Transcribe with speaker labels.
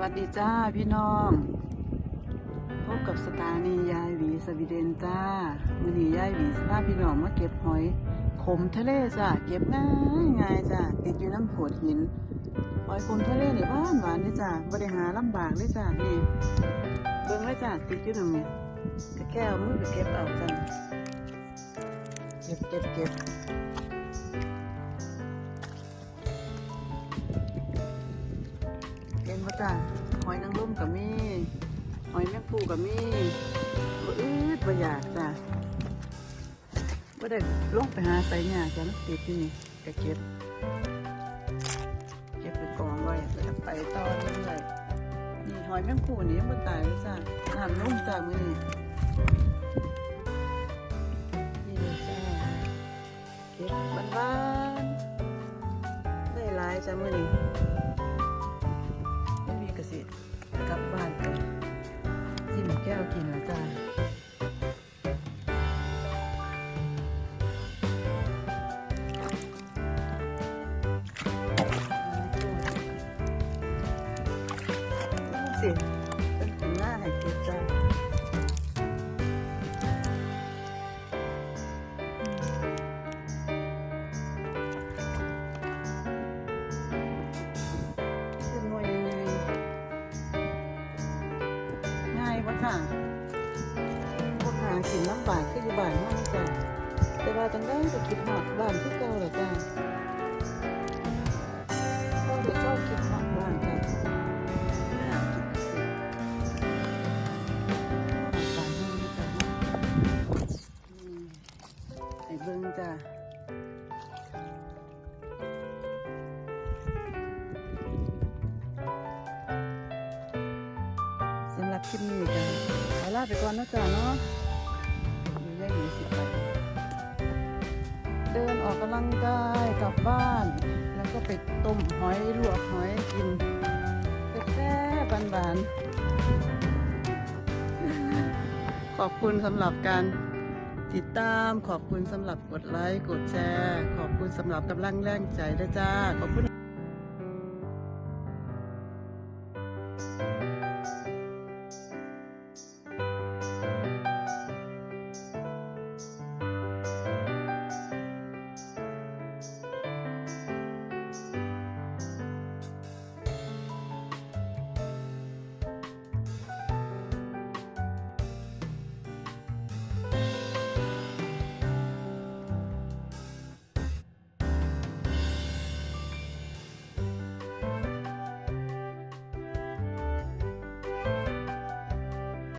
Speaker 1: วัสดีจ้าพี่น้องพบกับสถานียายหวีสวีเดนจ้าวันนี้ยายหวีสพาพพี่น้องมาเก็บหอย ขมทะเลจ้าเก็บง่ายง่ายจ้าติดอยู่น้ำโขดหินหอยขมทะเลนี่หวานหวานนี่จ้าบริหารลำบากเลยจ้านี่เบิ่งเลยจ้าติดอยู่ตรงนี้แค่เอามือไปเก็บเอาจ้าเก็บเก็บเก็บ นว่าจ้าหอยนางรมกับมีหอยแมงปูกับมีบ่อืดบ่อยากจ้าบ่ได้ลงไปหาใส่หญ้าจ้ะมันติดที่นี่ก็เก็บเก็บไปกองไว้แล้วไปต่อเรื่อยๆนี่หอยแมงปูนี่ยังบ่ตายเลยจ้าน้ำนุ่มจ้ามื้อนี่เก็บบ้านๆได้หลายจ้ามื้อนี่ กลับบ้านไปจิ้มแก้วกินแล้วจ้าสิเป็ ง่ายปะค่ะพวกหากินลำบากคืออยู่บ้านมากจ้ะแต่ว่าจังได้จะคิดหอดบ้านที่เก่าแหละจ้ะ คลิปนี้จ้ะขอลาไปก่อนนะจ้ะเนาะอยู่ได้หนีสิไปเดินออกกำลังกายกลับบ้าน แล้วก็ไปต้มหอยลวกหอยกินแซ่บๆบานๆขอบคุณสำหรับการติดตามขอบคุณสำหรับกดไลค์ กดแชร์ ขอบคุณสำหรับกำลังแรงใจด้วยจ้า ขอบคุณ